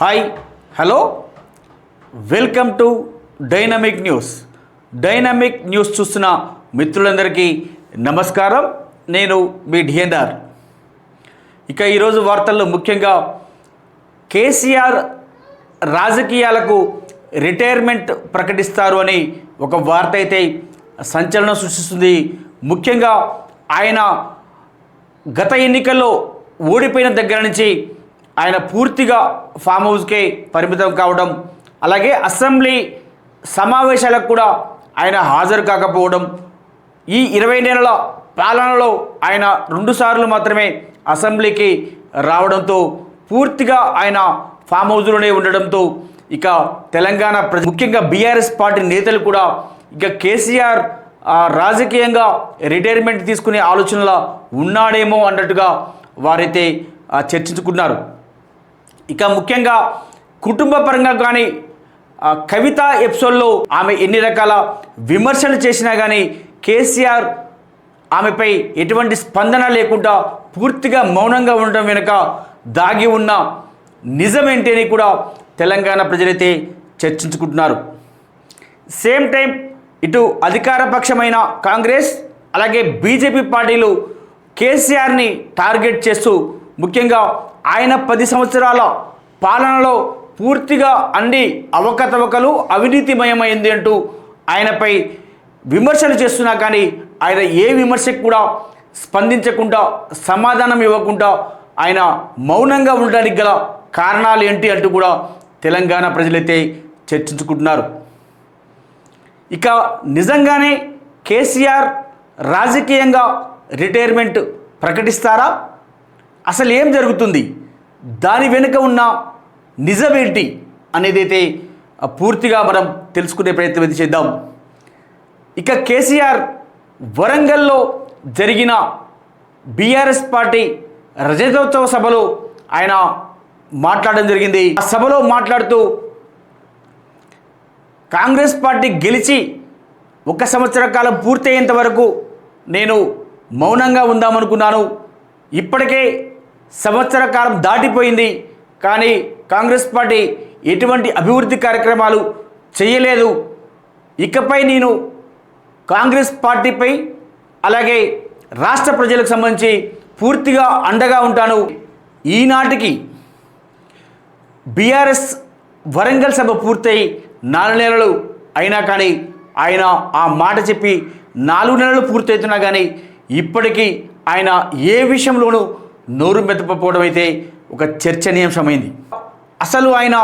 Hi hello. Welcome to dynamic news. Dynamic news చూస్తున్న మిత్రులందరికీ నమస్కారం. నేను మీ డిఎన్ఆర్. ఇక ఈరోజు వార్తల్లో ముఖ్యంగా కేసీఆర్ రాజకీయాలకు రిటైర్మెంట్ ప్రకటిస్తారు అని ఒక వార్త అయితే సంచలనం సృష్టిస్తుంది. ముఖ్యంగా ఆయన గత ఎన్నికల్లో ఓడిపోయిన దగ్గర నుంచి ఆయన పూర్తిగా ఫామ్ హౌస్కే పరిమితం కావడం అలాగే అసెంబ్లీ సమావేశాలకు కూడా ఆయన హాజరు కాకపోవడం ఈ ఇరవై నెలల పాలనలో ఆయన రెండుసార్లు మాత్రమే అసెంబ్లీకి రావడంతో పూర్తిగా ఆయన ఫామ్ హౌస్లోనే ఉండడంతో ఇక తెలంగాణ ప్ర ముఖ్యంగా బీఆర్ఎస్ పార్టీ నేతలు కూడా ఇక కేసీఆర్ రాజకీయంగా రిటైర్మెంట్ తీసుకునే ఆలోచనలో ఉన్నాడేమో అన్నట్టుగా వారైతే చర్చించుకున్నారు ఇక ముఖ్యంగా కుటుంబ పరంగా కానీ కవిత ఎపిసోడ్లో ఆమె ఎన్ని రకాల విమర్శలు చేసినా కానీ కేసీఆర్ ఆమెపై ఎటువంటి స్పందన లేకుండా పూర్తిగా మౌనంగా ఉండడం వెనుక దాగి ఉన్న నిజమేంటి అని కూడా తెలంగాణ ప్రజలైతే చర్చించుకుంటున్నారు. సేమ్ టైం ఇటు అధికార పక్షమైన కాంగ్రెస్ అలాగే బీజేపీ పార్టీలు కేసీఆర్ని టార్గెట్ చేస్తూ ముఖ్యంగా ఆయన పది సంవత్సరాల పాలనలో పూర్తిగా అన్ని అవకతవకలు అవినీతిమయమైంది అంటూ ఆయనపై విమర్శలు చేస్తున్నా కానీ ఆయన ఏ విమర్శకు కూడా స్పందించకుండా సమాధానం ఇవ్వకుండా ఆయన మౌనంగా ఉండడానికి గల కారణాలు ఏంటి అంటూ కూడా తెలంగాణ ప్రజలైతే చర్చించుకుంటున్నారు. ఇక నిజంగానే కేసీఆర్ రాజకీయంగా రిటైర్మెంట్ ప్రకటిస్తారా? అసలు ఏం జరుగుతుంది? దాని వెనుక ఉన్న నిజమేంటి అనేది అయితే పూర్తిగా మనం తెలుసుకునే ప్రయత్నం అయితే చేద్దాం. ఇక కేసీఆర్ వరంగల్లో జరిగిన బీఆర్ఎస్ పార్టీ రజతోత్సవ సభలో ఆయన మాట్లాడడం జరిగింది. ఆ సభలో మాట్లాడుతూ కాంగ్రెస్ పార్టీ గెలిచి ఒక సంవత్సర కాలం పూర్తయ్యేంత వరకు నేను మౌనంగా ఉందామనుకున్నాను. ఇప్పటికే సంవత్సర కాలం దాటిపోయింది. కానీ కాంగ్రెస్ పార్టీ ఎటువంటి అభివృద్ధి కార్యక్రమాలు చేయలేదు. ఇకపై నేను కాంగ్రెస్ పార్టీపై అలాగే రాష్ట్ర ప్రజలకు సంబంధించి పూర్తిగా అండగా ఉంటాను. ఈనాటికి బీఆర్ఎస్ వరంగల్ సభ పూర్తయి నాలుగు నెలలు అయినా కానీ ఆయన ఆ మాట చెప్పి నాలుగు నెలలు పూర్తవుతున్నా కానీ ఇప్పటికీ ఆయన ఏ విషయంలోనూ నోరు మెత్తకపోవడం అయితే ఒక చర్చనీయాంశమైంది. అసలు ఆయన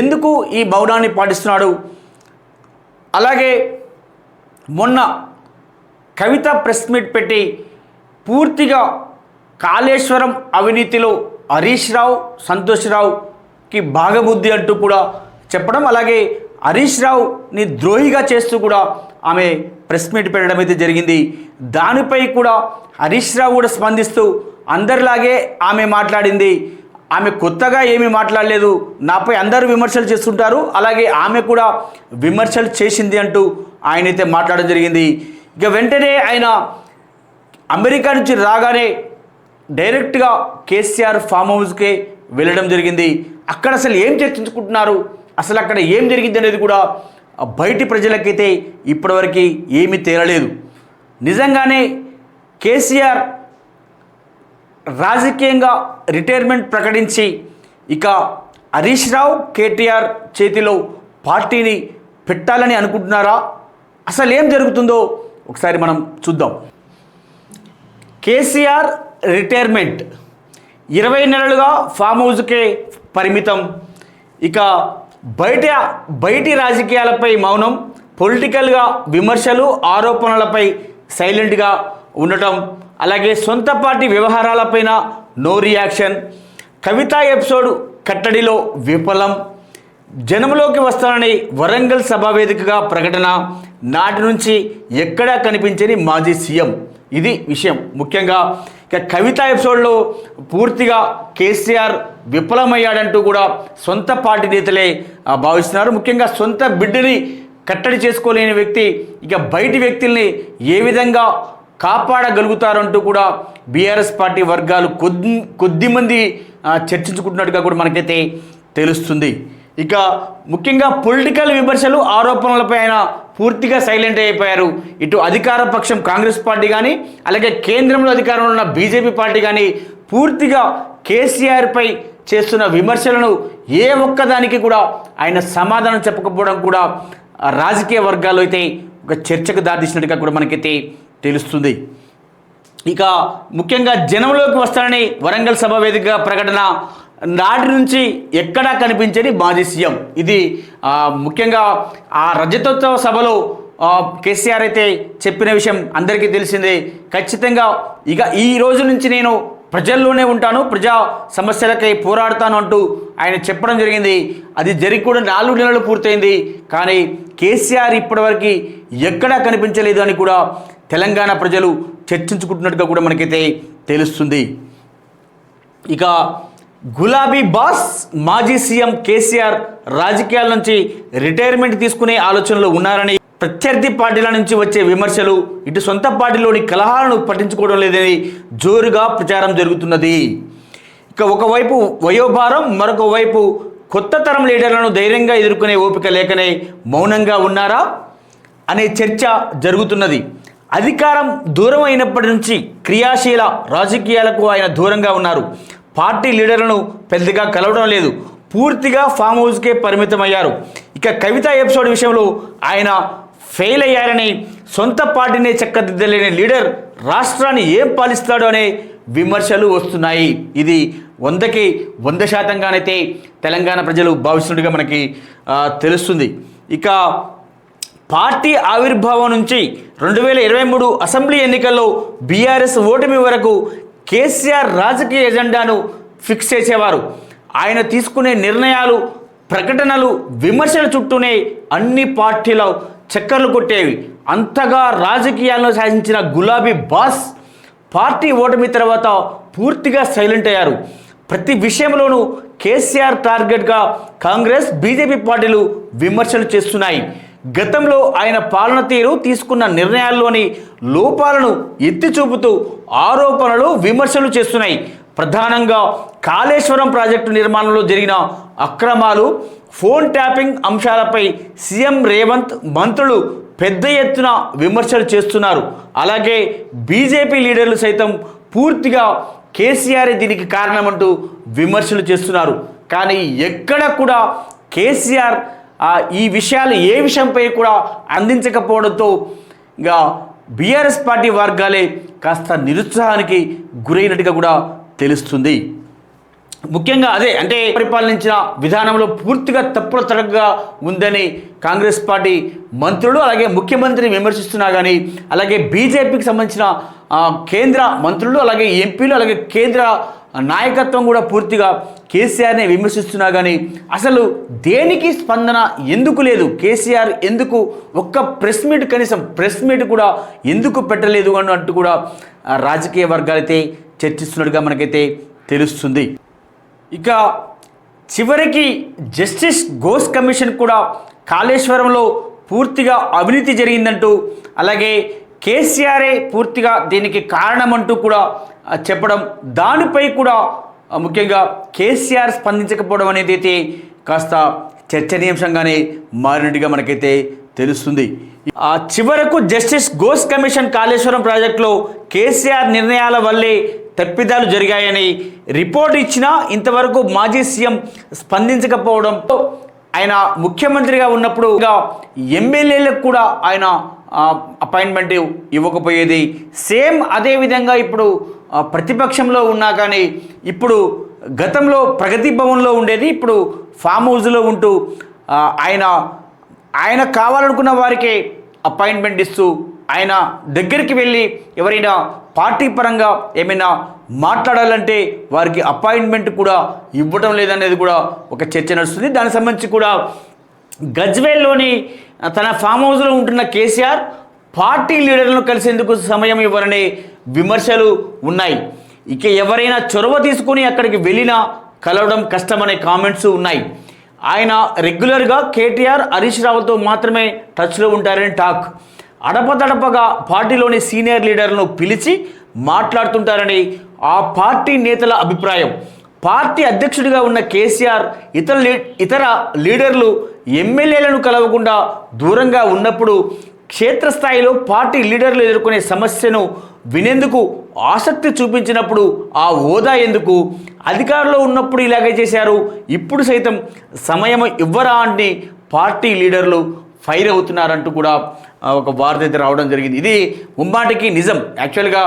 ఎందుకు ఈ మౌనాన్ని పాటిస్తున్నాడు? అలాగే మొన్న కవిత ప్రెస్ మీట్ పెట్టి పూర్తిగా కాళేశ్వరం అవినీతిలో హరీష్ రావు సంతోష్ రావుకి భాగబుద్ధి అంటూ కూడా చెప్పడం అలాగే హరీష్ రావుని ద్రోహిగా చేస్తూ కూడా ఆమె ప్రెస్ మీట్ పెట్టడం అయితే జరిగింది. దానిపై కూడా హరీష్ రావు కూడా స్పందిస్తూ అందరిలాగే ఆమె మాట్లాడింది. ఆమె కొత్తగా ఏమీ మాట్లాడలేదు. నాపై అందరూ విమర్శలు చేస్తుంటారు. అలాగే ఆమె కూడా విమర్శలు చేసింది అంటూ ఆయనైతే మాట్లాడడం జరిగింది. ఇక వెంటనే ఆయన అమెరికా నుంచి రాగానే డైరెక్ట్గా కేసీఆర్ ఫామ్ హౌస్కే వెళ్ళడం జరిగింది. అక్కడ అసలు ఏం చర్చించుకుంటున్నారు? అసలు అక్కడ ఏం జరిగింది అనేది కూడా బయటి ప్రజలకైతే ఇప్పటివరకు ఏమీ తేలలేదు. నిజంగానే కేసీఆర్ రాజకీయంగా రిటైర్మెంట్ ప్రకటించి ఇక హరీష్ రావు కేటీఆర్ చేతిలో పార్టీని పెట్టాలని అనుకుంటున్నారా? అసలు ఏం జరుగుతుందో ఒకసారి మనం చూద్దాం. KCR retirement. ఇరవై నెలలుగా ఫామ్ హౌస్కే పరిమితం. ఇక బయట బయటి రాజకీయాలపై మౌనం పొలిటికల్గా విమర్శలు ఆరోపణలపై సైలెంట్గా ఉండటం అలాగే సొంత పార్టీ వ్యవహారాలపైన నో రియాక్షన్. కవిత ఎపిసోడ్ కట్టడిలో విఫలం. జనంలోకి వస్తానని వరంగల్ సభా వేదికగా ప్రకటన. నాటి నుంచి ఎక్కడా కనిపించని మాజీ సీఎం. ఇది విషయం ముఖ్యంగా. ఇక కవిత ఎపిసోడ్లో పూర్తిగా కేసీఆర్ విఫలమయ్యాడంటూ కూడా సొంత పార్టీ నేతలే భావిస్తున్నారు. ముఖ్యంగా సొంత బిడ్డని కట్టడి చేసుకోలేని వ్యక్తి ఇక బయటి వ్యక్తుల్ని ఏ విధంగా కాపాడగలుగుతారంటూ కూడా బీఆర్ఎస్ పార్టీ వర్గాలు కొద్ది కొద్దిమంది చర్చించుకుంటున్నట్టుగా కూడా మనకైతే తెలుస్తుంది. ఇక ముఖ్యంగా పొలిటికల్ విమర్శలు ఆరోపణలపై ఆయన పూర్తిగా సైలెంట్ అయిపోయారు. ఇటు అధికార పక్షం కాంగ్రెస్ పార్టీ కానీ అలాగే కేంద్రంలో అధికారంలో ఉన్న బీజేపీ పార్టీ కానీ పూర్తిగా కేసీఆర్పై చేస్తున్న విమర్శలను ఏ ఒక్కదానికి కూడా ఆయన సమాధానం చెప్పకపోవడం కూడా రాజకీయ వర్గాలు అయితే ఒక చర్చకు దారితీసినట్టుగా కూడా మనకైతే తెలుస్తుంది. ఇక ముఖ్యంగా జనంలోకి వస్తానని వరంగల్ సభ వేదికగా ప్రకటన నాటి నుంచి ఎక్కడా కనిపించని మాజీ సీఎం. ఇది ముఖ్యంగా ఆ రజతోత్సవ సభలో కేసీఆర్ అయితే చెప్పిన విషయం అందరికీ తెలిసిందే. ఖచ్చితంగా ఇక ఈ రోజు నుంచి నేను ప్రజల్లోనే ఉంటాను ప్రజా సమస్యలకై పోరాడతాను అంటూ ఆయన చెప్పడం జరిగింది. అది జరిగి కూడా నాలుగు నెలలు పూర్తయింది. కానీ కేసీఆర్ ఇప్పటివరకు ఎక్కడా కనిపించలేదు అని కూడా తెలంగాణ ప్రజలు చర్చించుకుంటున్నట్టుగా కూడా మనకైతే తెలుస్తుంది. ఇక గులాబీ బాస్ మాజీ సీఎం కేసీఆర్ రాజకీయాల నుంచి రిటైర్మెంట్ తీసుకునే ఆలోచనలో ఉన్నారని ప్రత్యర్థి పార్టీల నుంచి వచ్చే విమర్శలు ఇటు సొంత పార్టీలోని కలహాలను పట్టించుకోవడం లేదని జోరుగా ప్రచారం జరుగుతున్నది. ఇక ఒకవైపు వయోభారం మరొక వైపు కొత్త తరం లీడర్లను ధైర్యంగా ఎదుర్కొనే ఓపిక లేకనే మౌనంగా ఉన్నారా అనే చర్చ జరుగుతున్నది. అధికారం దూరం అయినప్పటి నుంచి క్రియాశీల రాజకీయాలకు ఆయన దూరంగా ఉన్నారు. పార్టీ లీడర్లను పెద్దగా కలవడం లేదు. పూర్తిగా ఫామ్ హౌస్కే పరిమితమయ్యారు. ఇక కవిత ఎపిసోడ్ విషయంలో ఆయన ఫెయిల్ అయ్యారని సొంత పార్టీనే చక్కదిద్దలేని లీడర్ రాష్ట్రాన్ని ఏం పాలిస్తాడు అనే విమర్శలు వస్తున్నాయి. ఇది వందకి వంద శాతంగానైతే తెలంగాణ ప్రజలు భావిస్తున్నట్టుగా మనకి తెలుస్తుంది. ఇక పార్టీ ఆవిర్భావం నుంచి రెండు వేల ఇరవై మూడు అసెంబ్లీ ఎన్నికల్లో బీఆర్ఎస్ ఓటమి వరకు కేసీఆర్ రాజకీయ ఎజెండాను ఫిక్స్ చేసేవారు. ఆయన తీసుకునే నిర్ణయాలు ప్రకటనలు విమర్శల చుట్టూనే అన్ని పార్టీల చక్కర్లు కొట్టేవి. అంతగా రాజకీయాలను సాధించిన గులాబీ బాస్ పార్టీ ఓటమి తర్వాత పూర్తిగా సైలెంట్ అయ్యారు. ప్రతి విషయంలోనూ కేసీఆర్ టార్గెట్గా కాంగ్రెస్ బీజేపీ పార్టీలు విమర్శలు చేస్తున్నాయి. గతంలో ఆయన పాలన తీరు తీసుకున్న నిర్ణయాల్లోని లోపాలను ఎత్తి చూపుతూ ఆరోపణలు విమర్శలు చేస్తున్నాయి. ప్రధానంగా కాళేశ్వరం ప్రాజెక్టు నిర్మాణంలో జరిగిన అక్రమాలు ఫోన్ ట్యాపింగ్ అంశాలపై సీఎం రేవంత్ మంత్రులు పెద్ద ఎత్తున విమర్శలు చేస్తున్నారు. అలాగే బీజేపీ లీడర్లు సైతం పూర్తిగా కేసీఆర్ దీనికి కారణమంటూ విమర్శలు చేస్తున్నారు. కానీ ఎక్కడ కూడా కేసీఆర్ ఈ విషయాలు ఏ విషయంపై కూడా అందించకపోవడంతో ఇక బీఆర్ఎస్ పార్టీ వర్గాలే కాస్త నిరుత్సాహానికి గురైనట్టుగా కూడా తెలుస్తుంది. ముఖ్యంగా అదే అంటే పరిపాలించిన విధానంలో పూర్తిగా తప్పుల తరగగా ఉందని కాంగ్రెస్ పార్టీ మంత్రులు అలాగే ముఖ్యమంత్రిని విమర్శిస్తున్నా కానీ అలాగే బీజేపీకి సంబంధించిన కేంద్ర మంత్రులు అలాగే ఎంపీలు అలాగే కేంద్ర నాయకత్వం కూడా పూర్తిగా కేసీఆర్ని విమర్శిస్తున్నా కానీ అసలు దేనికి స్పందన ఎందుకు లేదు? కేసీఆర్ ఎందుకు ఒక్క ప్రెస్ మీట్ కనీసం ప్రెస్ మీట్ కూడా ఎందుకు పెట్టలేదు అన్నట్టు కూడా రాజకీయ వర్గాలైతే చర్చిస్తున్నట్టుగా మనకైతే తెలుస్తుంది. ఇక చివరికి జస్టిస్ ఘోష్ కమిషన్ కూడా కాళేశ్వరంలో పూర్తిగా అవినీతి జరిగిందంటూ అలాగే కేసీఆరే పూర్తిగా దీనికి కారణమంటూ కూడా చెప్పడం దానిపై కూడా ముఖ్యంగా కేసీఆర్ స్పందించకపోవడం అనేది అయితే కాస్త చర్చనీయాంశంగానే మారినట్టుగా మనకైతే తెలుస్తుంది. ఆ చివరకు జస్టిస్ ఘోష్ కమిషన్ కాళేశ్వరం ప్రాజెక్టులో కేసీఆర్ నిర్ణయాల వల్లే తప్పిదాలు జరిగాయని రిపోర్ట్ ఇచ్చినా ఇంతవరకు మాజీ సీఎం స్పందించకపోవడంతో ఆయన ముఖ్యమంత్రిగా ఉన్నప్పుడు ఎమ్మెల్యేలకు కూడా ఆయన అపాయింట్మెంట్ ఇవ్వకపోయేది. సేమ్ అదే విధంగా ఇప్పుడు ప్రతిపక్షంలో ఉన్నా కానీ ఇప్పుడు గతంలో ప్రగతి భవన్లో ఉండేది ఇప్పుడు ఫామ్ హౌస్లో ఉంటూ ఆయన ఆయన కావాలనుకున్న వారికి అపాయింట్మెంట్ ఇస్తూ ఆయన దగ్గరికి వెళ్ళి ఎవరైనా పార్టీ పరంగా ఏమైనా మాట్లాడాలంటే వారికి అపాయింట్మెంట్ కూడా ఇవ్వటం లేదనేది కూడా ఒక చర్చ నడుస్తుంది. దానికి సంబంధించి కూడా గజ్వేల్లోని తన ఫామ్ హౌస్లో ఉంటున్న కేసీఆర్ పార్టీ లీడర్లను కలిసేందుకు సమయం ఇవ్వాలని విమర్శలు ఉన్నాయి. ఇక ఎవరైనా చొరవ తీసుకుని అక్కడికి వెళ్ళినా కలవడం కష్టమనే కామెంట్స్ ఉన్నాయి. ఆయన రెగ్యులర్గా కేటీఆర్ హరీష్ రావుతో మాత్రమే టచ్లో ఉంటారని టాక్ అడపదడపగా పార్టీలోని సీనియర్ లీడర్లను పిలిచి మాట్లాడుతుంటారని ఆ పార్టీ నేతల అభిప్రాయం. పార్టీ అధ్యక్షుడిగా ఉన్న కేసీఆర్ ఇతర లీ ఇతర లీడర్లు ఎమ్మెల్యేలను కలవకుండా దూరంగా ఉన్నప్పుడు క్షేత్రస్థాయిలో పార్టీ లీడర్లు ఎదుర్కొనే సమస్యను వినేందుకు ఆసక్తి చూపించినప్పుడు ఆ హోదా ఎందుకు? అధికారంలో ఉన్నప్పుడు ఇలాగే చేశారు. ఇప్పుడు సైతం సమయం ఇవ్వరా అని పార్టీ లీడర్లు ఫైర్ అవుతున్నారంటూ కూడా ఒక వార్త అయితే రావడం జరిగింది. ఇది ముమ్మాటికి నిజం. యాక్చువల్గా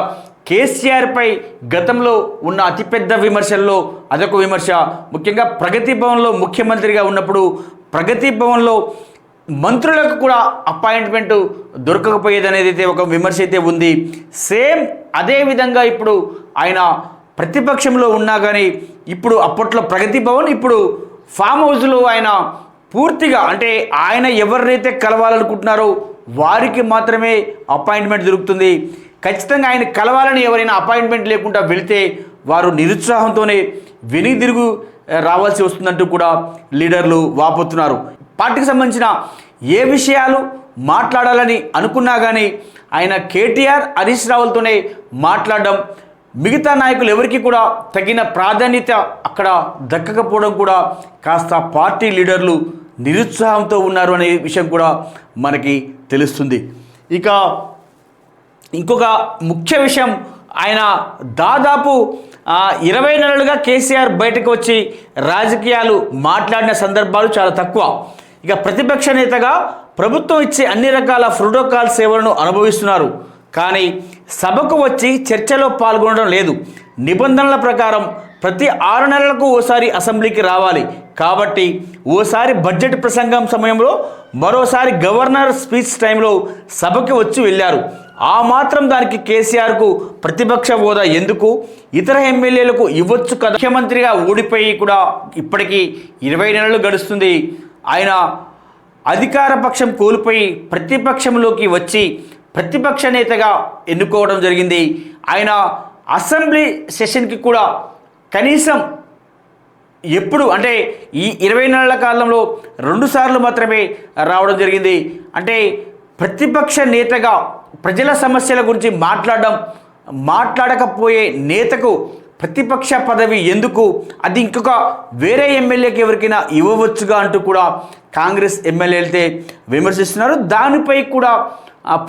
కేసీఆర్పై గతంలో ఉన్న అతిపెద్ద విమర్శల్లో అదొక విమర్శ. ముఖ్యంగా ప్రగతి భవన్లో ముఖ్యమంత్రిగా ఉన్నప్పుడు ప్రగతి భవన్లో మంత్రులకు కూడా అపాయింట్మెంట్ దొరకకపోయేది అనేది అయితే ఒక విమర్శ అయితే ఉంది సేమ్ అదే విధంగా ఇప్పుడు ఆయన ప్రతిపక్షంలో ఉన్నా కానీ ఇప్పుడు అప్పట్లో ప్రగతి భవన్ ఇప్పుడు ఫామ్ హౌస్లో ఆయన పూర్తిగా అంటే ఆయన ఎవరినైతే కలవాలనుకుంటున్నారో వారికి మాత్రమే అపాయింట్మెంట్ దొరుకుతుంది. ఖచ్చితంగా ఆయన కలవాలని ఎవరైనా అపాయింట్మెంట్ లేకుండా వెళితే వారు నిరుత్సాహంతోనే వెనుదిరుగు రావాల్సి వస్తుందంటూ కూడా లీడర్లు వాపోతున్నారు. పార్టీకి సంబంధించిన ఏ విషయాలు మాట్లాడాలని అనుకున్నా కానీ ఆయన కేటీఆర్ హరీష్ రావులతోనే మాట్లాడడం మిగతా నాయకులు ఎవరికి కూడా తగిన ప్రాధాన్యత అక్కడ దక్కకపోవడం కూడా కాస్త పార్టీ లీడర్లు నిరుత్సాహంతో ఉన్నారు అనే విషయం కూడా మనకి తెలుస్తుంది. ఇక ఇంకొక ముఖ్య విషయం ఆయన దాదాపు ఇరవై నెలలుగా కేసీఆర్ బయటకు వచ్చి రాజకీయాలు మాట్లాడిన సందర్భాలు చాలా తక్కువ. ఇక ప్రతిపక్ష నేతగా ప్రభుత్వం ఇచ్చే అన్ని రకాల ప్రోటోకాల్ సేవలను అనుభవిస్తున్నారు. కానీ సభకు వచ్చి చర్చలో పాల్గొనడం లేదు. నిబంధనల ప్రకారం ప్రతి ఆరు నెలలకు ఓసారి అసెంబ్లీకి రావాలి. కాబట్టి ఓసారి బడ్జెట్ ప్రసంగం సమయంలో మరోసారి గవర్నర్ స్పీచ్ టైంలో సభకి వచ్చి వెళ్ళారు. ఆ మాత్రం దానికి కేసీఆర్కు ప్రతిపక్ష హోదా ఎందుకు? ఇతర ఎమ్మెల్యేలకు ఇవ్వచ్చు కదా. ముఖ్యమంత్రిగా ఓడిపోయి కూడా ఇప్పటికీ ఇరవై నెలలు గడుస్తుంది. ఆయన అధికార పక్షం కోల్పోయి ప్రతిపక్షంలోకి వచ్చి ప్రతిపక్ష నేతగా ఎన్నుకోవడం జరిగింది. ఆయన అసెంబ్లీ సెషన్కి కూడా కనీసం ఎప్పుడు అంటే ఈ ఇరవై నెలల కాలంలో రెండుసార్లు మాత్రమే రావడం జరిగింది. అంటే ప్రతిపక్ష నేతగా ప్రజల సమస్యల గురించి మాట్లాడడం మాట్లాడకపోయే నేతకు ప్రతిపక్ష పదవి ఎందుకు? అది ఇంకొక వేరే ఎమ్మెల్యేకి ఎవరికైనా ఇవ్వవచ్చుగా అంటూ కూడా కాంగ్రెస్ ఎమ్మెల్యేలైతే విమర్శిస్తున్నారు. దానిపై కూడా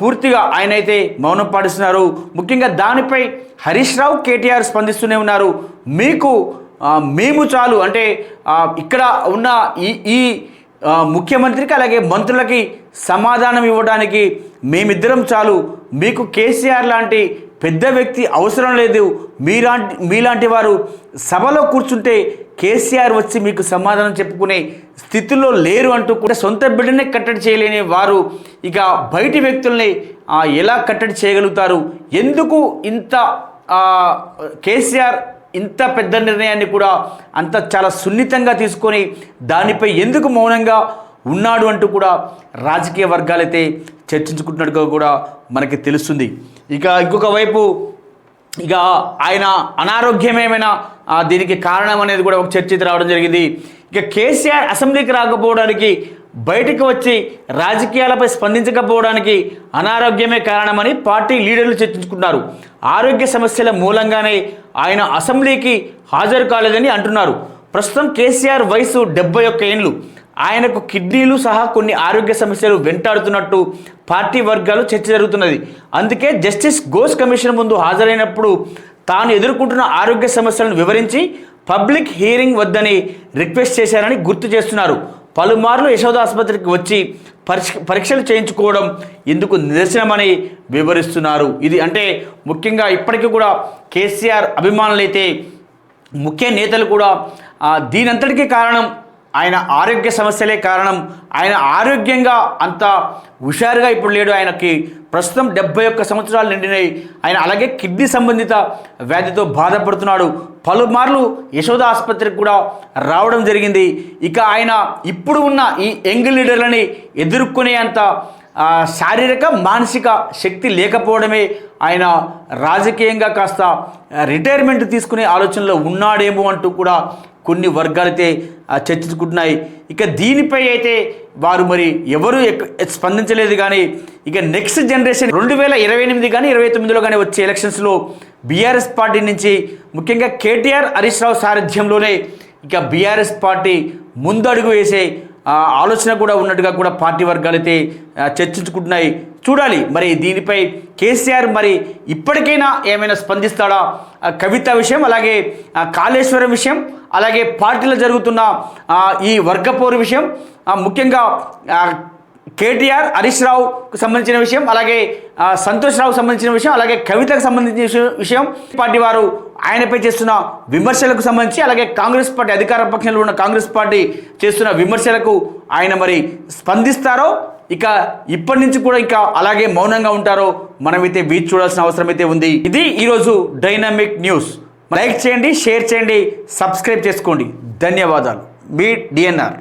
పూర్తిగా ఆయన అయితే మౌనం పాటిస్తున్నారు. ముఖ్యంగా దానిపై హరీష్ రావు కేటీఆర్ స్పందిస్తూనే ఉన్నారు. మీకు మేము చాలు అంటే ఇక్కడ ఉన్న ఈ ఈ ముఖ్యమంత్రికి అలాగే మంత్రులకి సమాధానం ఇవ్వడానికి మేమిద్దరం చాలు. మీకు కేసీఆర్ లాంటి పెద్ద వ్యక్తి అవసరం లేదు. మీలాంటి మీలాంటి వారు సభలో కూర్చుంటే కేసీఆర్ వచ్చి మీకు సమాధానం చెప్పుకునే స్థితిలో లేరు అంటూ కూడా సొంత బిడ్డనే కట్టడి చేయలేని వారు ఇక బయటి వ్యక్తుల్ని ఎలా కట్టడి చేయగలుగుతారు? ఎందుకు ఇంత కేసీఆర్ ఇంత పెద్ద నిర్ణయాన్ని కూడా అంత చాలా సున్నితంగా తీసుకొని దానిపై ఎందుకు మౌనంగా ఉన్నాడు అంటూ కూడా రాజకీయ వర్గాలైతే చర్చించుకుంటున్నట్టుగా కూడా మనకి తెలుస్తుంది. ఇక ఇంకొక వైపు ఇక ఆయన అనారోగ్యమేమైనా దీనికి కారణం అనేది కూడా ఒక చర్చ రావడం జరిగింది. ఇక కేసీఆర్ అసెంబ్లీకి రాకపోవడానికి బయటకు వచ్చి రాజకీయాలపై స్పందించకపోవడానికి అనారోగ్యమే కారణమని పార్టీ లీడర్లు చర్చించుకున్నారు ఆరోగ్య సమస్యల మూలంగానే ఆయన అసెంబ్లీకి హాజరు కాలేదని అంటున్నారు. ప్రస్తుతం కేసీఆర్ వయసు డెబ్బై ఒక్క ఏండ్లు ఆయనకు కిడ్నీలు సహా కొన్ని ఆరోగ్య సమస్యలు వెంటాడుతున్నట్టు పార్టీ వర్గాలు చర్చ జరుగుతున్నది. అందుకే జస్టిస్ ఘోష్ కమిషన్ ముందు హాజరైనప్పుడు తాను ఎదుర్కొంటున్న ఆరోగ్య సమస్యలను వివరించి పబ్లిక్ హియరింగ్ వద్దని రిక్వెస్ట్ చేశారని గుర్తు చేస్తున్నారు. పలుమార్లు యశోద ఆసుపత్రికి వచ్చి పరీక్ష పరీక్షలు చేయించుకోవడం ఇందుకు నిదర్శనమని వివరిస్తున్నారు. ఇది అంటే ముఖ్యంగా ఇప్పటికీ కూడా కేసీఆర్ అభిమానులైతే ముఖ్య నేతలు కూడా దీనంతటికీ కారణం ఆయన ఆరోగ్య సమస్యలే కారణం. ఆయన ఆరోగ్యంగా అంత హుషారుగా ఇప్పుడు లేడు. ఆయనకి ప్రస్తుతం డెబ్బై ఒక్క సంవత్సరాలు నిండినాయి. ఆయన అలాగే కిడ్నీ సంబంధిత వ్యాధితో బాధపడుతున్నాడు. పలుమార్లు యశోద ఆసుపత్రికి కూడా రావడం జరిగింది. ఇక ఆయన ఇప్పుడు ఉన్న ఈ యంగ్ లీడర్లని ఎదుర్కొనే అంత శారీరక మానసిక శక్తి లేకపోవడమే ఆయన రాజకీయంగా కాస్త రిటైర్మెంట్ తీసుకునే ఆలోచనలో ఉన్నాడేమో అంటూ కూడా కొన్ని వర్గాలైతే చర్చించుకుంటున్నాయి. ఇక దీనిపై అయితే వారు మరి ఎవరు ఎక్- స్పందించలేదు కానీ ఇక నెక్స్ట్ జనరేషన్ రెండు వేల ఇరవై ఎనిమిది కానీ ఇరవై తొమ్మిదిలో కానీ వచ్చే ఎలక్షన్స్లో బీఆర్ఎస్ పార్టీ నుంచి ముఖ్యంగా కేటీఆర్ హరీష్ రావు సారథ్యంలోనే ఇక బీఆర్ఎస్ పార్టీ ముందడుగు వేసే ఆలోచన కూడా ఉన్నట్టుగా కూడా పార్టీ వర్గాలు అయితే చర్చించుకుంటున్నాయి. చూడాలి మరి దీనిపై కేసీఆర్ మరి ఇప్పటికైనా ఏమైనా స్పందిస్తాడా? కవిత విషయం అలాగే కాళేశ్వరం విషయం అలాగే పార్టీలో జరుగుతున్న ఈ వర్గపోరు విషయం ముఖ్యంగా కేటీఆర్ హరీష్ రావుకు సంబంధించిన విషయం అలాగే సంతోష్ రావుకు సంబంధించిన విషయం అలాగే కవితకు సంబంధించిన విషయం- విషయం. పార్టీ వారు ఆయనపై చేస్తున్న విమర్శలకు సంబంధించి అలాగే కాంగ్రెస్ పార్టీ అధికార పక్షంలో ఉన్న కాంగ్రెస్ పార్టీ చేస్తున్న విమర్శలకు ఆయన మరి స్పందిస్తారో ఇక ఇప్పటి నుంచి కూడా ఇంకా అలాగే మౌనంగా ఉంటారో మనమైతే వీచి చూడాల్సిన అవసరం అయితే ఉంది. ఇది ఈరోజు డైనమిక్ న్యూస్ లైక్ చేయండి షేర్ చేయండి సబ్స్క్రైబ్ చేసుకోండి. ధన్యవాదాలు. మీ డిఎన్ఆర్